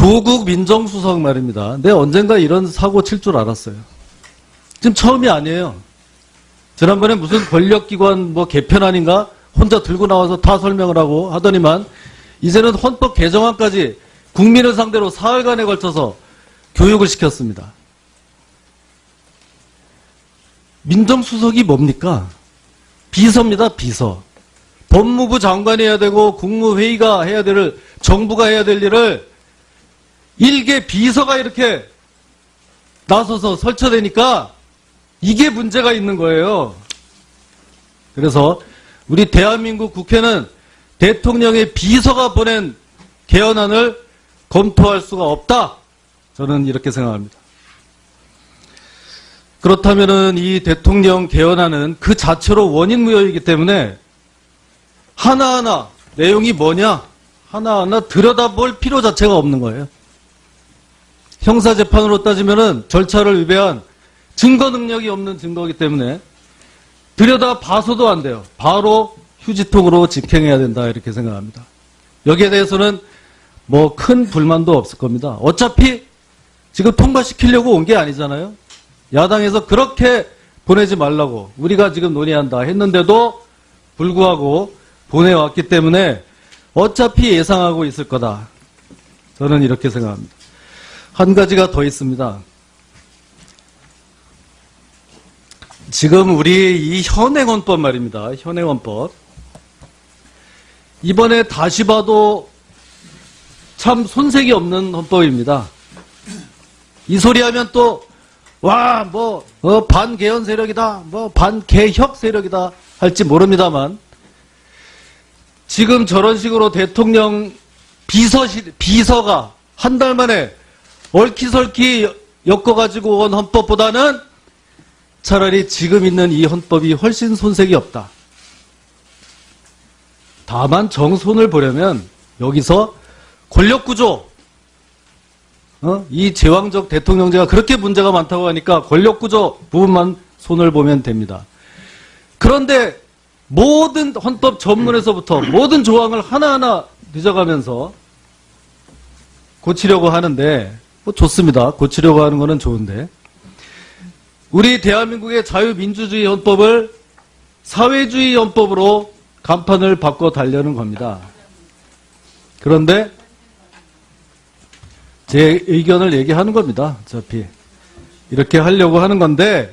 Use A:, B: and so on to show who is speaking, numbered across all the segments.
A: 조국 민정수석 말입니다. 내 언젠가 이런 사고 칠 줄 알았어요. 지금 처음이 아니에요. 지난번에 무슨 권력기관 뭐 개편안인가 혼자 들고 나와서 다 설명을 하고 하더니만 이제는 헌법 개정안까지 국민을 상대로 사흘간에 걸쳐서 교육을 시켰습니다. 민정수석이 뭡니까? 비서입니다, 비서. 법무부 장관이 해야 되고 국무회의가 해야 될 정부가 해야 될 일을 일개 비서가 이렇게 나서서 설쳐대니까 이게 문제가 있는 거예요. 그래서 우리 대한민국 국회는 대통령의 비서가 보낸 개헌안을 검토할 수가 없다. 저는 이렇게 생각합니다. 그렇다면은 이 대통령 개헌안은 그 자체로 원인 무효이기 때문에 하나하나 내용이 뭐냐 하나하나 들여다볼 필요 자체가 없는 거예요. 형사재판으로 따지면은 절차를 위배한 증거 능력이 없는 증거이기 때문에 들여다 봐서도 안 돼요. 바로 휴지통으로 직행해야 된다 이렇게 생각합니다. 여기에 대해서는 뭐 큰 불만도 없을 겁니다. 어차피 지금 통과시키려고 온 게 아니잖아요. 야당에서 그렇게 보내지 말라고 우리가 지금 논의한다 했는데도 불구하고 보내왔기 때문에 어차피 예상하고 있을 거다. 저는 이렇게 생각합니다. 한 가지가 더 있습니다. 지금 우리 이 현행헌법 말입니다. 현행헌법. 이번에 다시 봐도 참 손색이 없는 헌법입니다. 이 소리 하면 또, 와, 뭐, 어, 반개헌 세력이다, 뭐, 반개혁 세력이다 할지 모릅니다만, 지금 저런 식으로 대통령 비서실, 비서가 한 달 만에 얼키설키 엮어가지고 온 헌법보다는 차라리 지금 있는 이 헌법이 훨씬 손색이 없다. 다만 정손을 보려면 여기서 권력구조, 어? 이 제왕적 대통령제가 그렇게 문제가 많다고 하니까 권력구조 부분만 손을 보면 됩니다. 그런데 모든 헌법 전문에서부터 모든 조항을 하나하나 뒤져가면서 고치려고 하는데 뭐 좋습니다. 고치려고 하는 거는 좋은데 우리 대한민국의 자유민주주의 헌법을 사회주의 헌법으로 간판을 바꿔 달려는 겁니다. 그런데 제 의견을 얘기하는 겁니다. 어차피 이렇게 하려고 하는 건데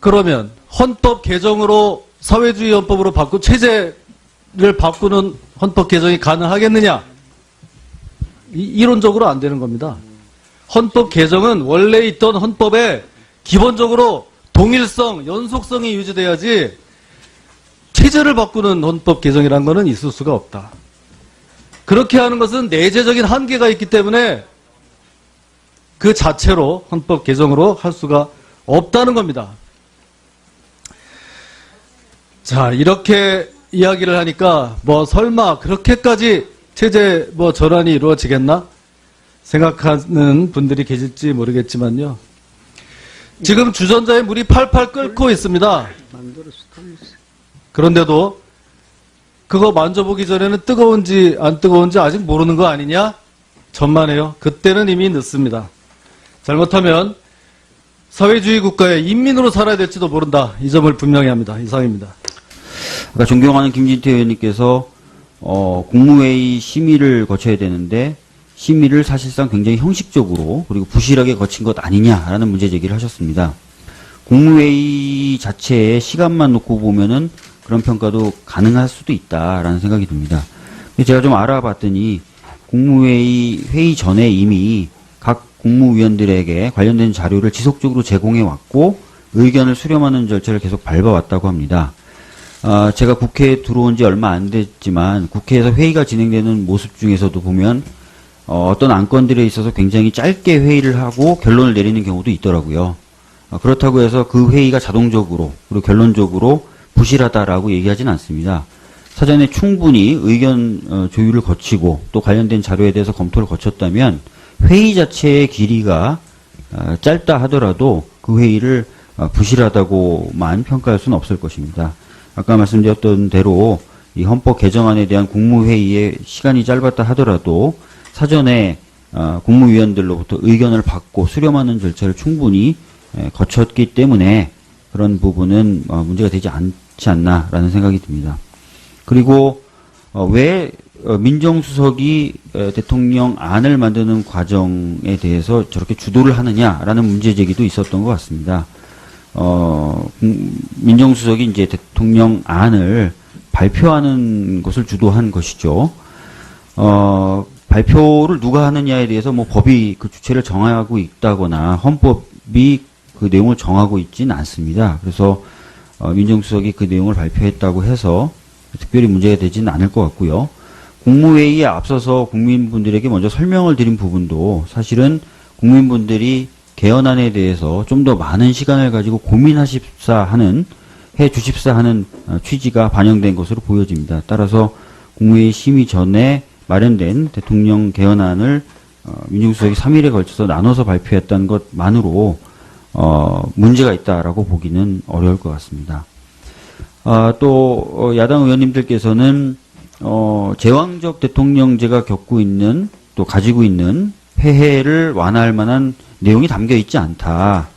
A: 그러면 헌법 개정으로 사회주의 헌법으로 바꾸 체제를 바꾸는 헌법 개정이 가능하겠느냐? 이, 이론적으로 안 되는 겁니다. 헌법 개정은 원래 있던 헌법에 기본적으로 동일성, 연속성이 유지돼야지 체제를 바꾸는 헌법 개정이라는 것은 있을 수가 없다. 그렇게 하는 것은 내재적인 한계가 있기 때문에 그 자체로 헌법 개정으로 할 수가 없다는 겁니다. 자, 이렇게 이야기를 하니까 뭐 설마 그렇게까지 체제 뭐 전환이 이루어지겠나 생각하는 분들이 계실지 모르겠지만요. 지금 주전자에 물이 팔팔 끓고 있습니다. 그런데도 그거 만져보기 전에는 뜨거운지 안 뜨거운지 아직 모르는 거 아니냐? 전만 해요. 그때는 이미 늦습니다. 잘못하면 사회주의 국가의 인민으로 살아야 될지도 모른다. 이 점을 분명히 합니다. 이상입니다.
B: 아까 존경하는 김진태 의원님께서 어, 국무회의 심의를 거쳐야 되는데 심의를 사실상 굉장히 형식적으로 그리고 부실하게 거친 것 아니냐라는 문제 제기를 하셨습니다. 국무회의 자체의 시간만 놓고 보면은 그런 평가도 가능할 수도 있다라는 생각이 듭니다. 제가 좀 알아봤더니 국무회의 회의 전에 이미 각 국무위원들에게 관련된 자료를 지속적으로 제공해 왔고 의견을 수렴하는 절차를 계속 밟아왔다고 합니다. 아, 제가 국회에 들어온 지 얼마 안 됐지만 국회에서 회의가 진행되는 모습 중에서도 보면 어, 떤 안건들에 있어서 굉장히 짧게 회의를 하고 결론을 내리는 경우도 있더라고요. 아, 그렇다고 해서 그 회의가 자동적으로 그리고 결론적으로 부실하다라고 얘기하진 않습니다. 사전에 충분히 의견 어, 조율을 거치고 또 관련된 자료에 대해서 검토를 거쳤다면 회의 자체의 길이가 어, 짧다 하더라도 그 회의를 어, 부실하다고만 평가할 수는 없을 것입니다. 아까 말씀드렸던 대로 이 헌법 개정안에 대한 국무회의의 시간이 짧았다 하더라도 사전에 어, 국무위원들로부터 의견을 받고 수렴하는 절차를 충분히 에, 거쳤기 때문에 그런 부분은 어, 문제가 되지 않지 않나라는 생각이 듭니다. 그리고 어, 왜 어, 민정수석이 어, 대통령 안을 만드는 과정에 대해서 저렇게 주도를 하느냐라는 문제 제기도 있었던 것 같습니다. 어, 음, 민정수석이 이제 대통령 안을 발표하는 것을 주도한 것이죠. 어, 발표를 누가 하느냐에 대해서 뭐 법이 그 주체를 정하고 있다거나 헌법이 그 내용을 정하고 있지는 않습니다. 그래서 어, 민정수석이 그 내용을 발표했다고 해서 특별히 문제가 되지는 않을 것 같고요. 국무회의에 앞서서 국민분들에게 먼저 설명을 드린 부분도 사실은 국민분들이 개헌안에 대해서 좀 더 많은 시간을 가지고 고민하십사 하는 해 주십사 하는 어, 취지가 반영된 것으로 보여집니다. 따라서 국무회의 심의 전에 마련된 대통령 개헌안을 어, 민정수석이 3일에 걸쳐서 나눠서 발표했다는 것만으로 어, 문제가 있다라고 보기는 어려울 것 같습니다. 아, 또 어, 야당 의원님들께서는 어, 제왕적 대통령제가 겪고 있는 또 가지고 있는 폐해를 완화할 만한 내용이 담겨 있지 않다.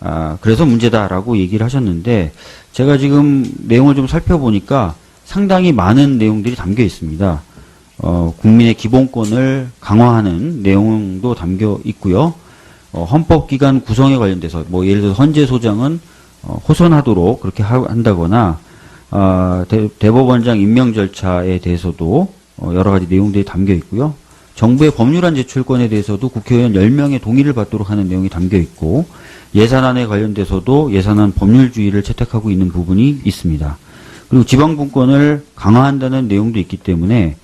B: 아, 그래서 문제다라고 얘기를 하셨는데 제가 지금 내용을 좀 살펴보니까 상당히 많은 내용들이 담겨 있습니다. 어, 국민의 기본권을 강화하는 내용도 담겨 있고요. 어, 헌법기관 구성에 관련돼서 뭐 예를 들어 헌재 소장은 어, 호선하도록 그렇게 하- 한다거나 아, 대, 대법원장 임명 절차에 대해서도 어, 여러 가지 내용들이 담겨 있고요. 정부의 법률안 제출권에 대해서도 국회의원 10명의 동의를 받도록 하는 내용이 담겨 있고 예산안에 관련돼서도 예산안 법률주의를 채택하고 있는 부분이 있습니다. 그리고 지방분권을 강화한다는 내용도 있기 때문에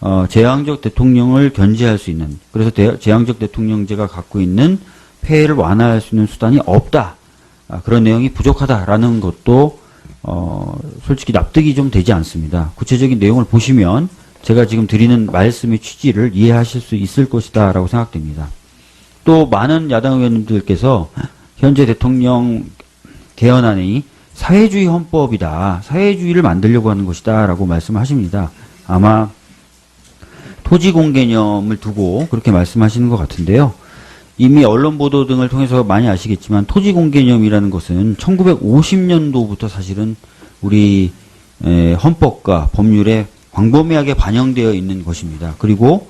B: 어, 제왕적 대통령을 견제할 수 있는 그래서 대- 제왕적 대통령제가 갖고 있는 폐해를 완화할 수 있는 수단이 없다. 아, 그런 내용이 부족하다라는 것도 어, 솔직히 납득이 좀 되지 않습니다. 구체적인 내용을 보시면 제가 지금 드리는 말씀의 취지를 이해하실 수 있을 것이다 라고 생각됩니다. 또 많은 야당 의원님들께서 현재 대통령 개헌안이 사회주의 헌법이다. 사회주의를 만들려고 하는 것이다 라고 말씀하십니다. 아마 토지공 개념을 두고 그렇게 말씀하시는 것 같은데요. 이미 언론 보도 등을 통해서 많이 아시겠지만 토지공 개념이라는 것은 1950년도부터 사실은 우리 에, 헌법과 법률에 광범위하게 반영되어 있는 것입니다. 그리고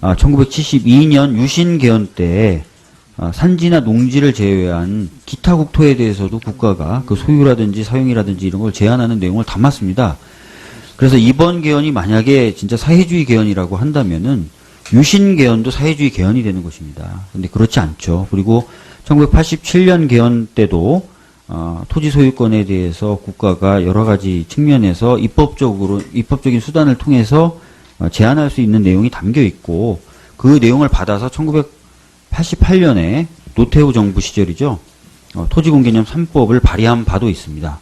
B: 아, 1972년 유신 개헌 때 아, 산지나 농지를 제외한 기타 국토에 대해서도 국가가 그 소유라든지 사용이라든지 이런 걸 제한하는 내용을 담았습니다. 그래서 이번 개헌이 만약에 진짜 사회주의 개헌이라고 한다면은 유신 개헌도 사회주의 개헌이 되는 것입니다. 근데 그렇지 않죠. 그리고 1987년 개헌 때도 어, 토지 소유권에 대해서 국가가 여러 가지 측면에서 입법적으로 입법적인 수단을 통해서 어, 제한할 수 있는 내용이 담겨 있고 그 내용을 받아서 1988년에 노태우 정부 시절이죠. 어, 토지공개념 3법을 발의한 바도 있습니다.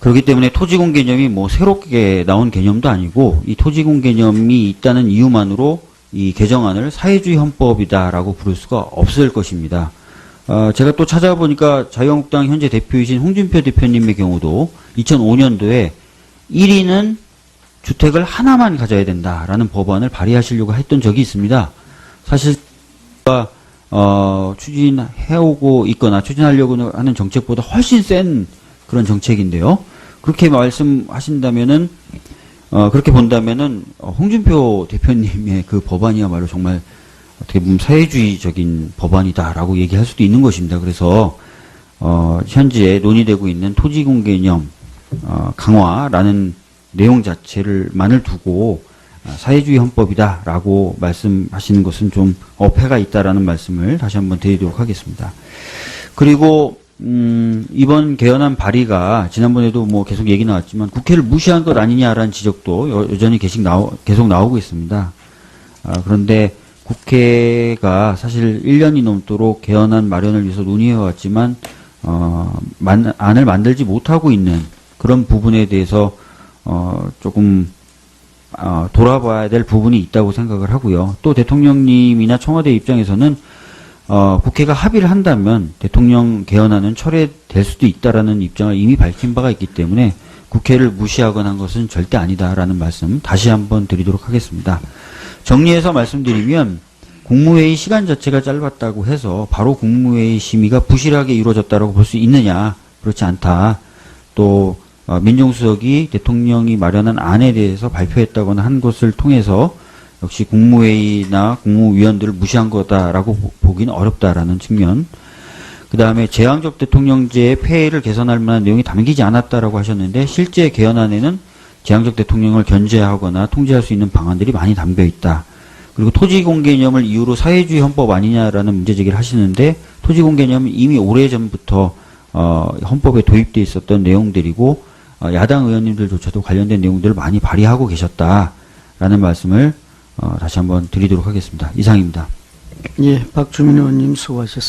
B: 그렇기 때문에 토지공 개념이 뭐 새롭게 나온 개념도 아니고 이 토지공 개념이 있다는 이유만으로 이 개정안을 사회주의 헌법이다라고 부를 수가 없을 것입니다. 어, 제가 또 찾아보니까 자유한국당 현재 대표이신 홍준표 대표님의 경우도 2005년도에 1위는 주택을 하나만 가져야 된다라는 법안을 발의하시려고 했던 적이 있습니다. 사실 어, 추진해오고 있거나 추진하려고 하는 정책보다 훨씬 센 그런 정책인데요. 그렇게 말씀하신다면은 어, 그렇게 본다면은 어, 홍준표 대표님의 그 법안이야말로 정말 어떻게 보면 사회주의적인 법안이다라고 얘기할 수도 있는 것입니다. 그래서 어, 현재 논의되고 있는 토지공개념 어, 강화라는 내용 자체를 만을 두고 아, 사회주의 헌법이다라고 말씀하시는 것은 좀 어폐가 있다라는 말씀을 다시 한번 드리도록 하겠습니다. 그리고 음, 이번 개헌안 발의가 지난번에도 뭐 계속 얘기 나왔지만 국회를 무시한 것 아니냐라는 지적도 여, 나오, 계속 나오고 있습니다. 아, 그런데 국회가 사실 1년이 넘도록 개헌안 마련을 위해서 논의해 왔지만 어, 만, 안을 만들지 못하고 있는 그런 부분에 대해서 어, 조금 어, 돌아봐야 될 부분이 있다고 생각을 하고요. 또 대통령님이나 청와대 입장에서는 어, 국회가 합의를 한다면 대통령 개헌안은 철회될 수도 있다라는 입장을 이미 밝힌 바가 있기 때문에 국회를 무시하거나 한 것은 절대 아니다라는 말씀 다시 한번 드리도록 하겠습니다. 정리해서 말씀드리면 국무회의 시간 자체가 짧았다고 해서 바로 국무회의 심의가 부실하게 이루어졌다고 볼 수 있느냐? 그렇지 않다. 또 어, 민정수석이 대통령이 마련한 안에 대해서 발표했다거나 한 것을 통해서 역시 국무회의나 국무위원들을 무시한 거다라고 보- 보기는 어렵다라는 측면. 그 다음에 재앙적 대통령제의 폐해를 개선할 만한 내용이 담기지 않았다라고 하셨는데 실제 개헌안에는 재앙적 대통령을 견제하거나 통제할 수 있는 방안들이 많이 담겨 있다. 그리고 토지공개념을 이유로 사회주의 헌법 아니냐라는 문제 제기를 하시는데 토지공개념은 이미 오래전부터 어, 헌법에 도입돼 있었던 내용들이고 어, 야당 의원님들조차도 관련된 내용들을 많이 발의하고 계셨다라는 말씀을 어, 다시 한번 드리도록 하겠습니다. 이상입니다.
C: 예, 박주민 의원님 수고하셨습니다.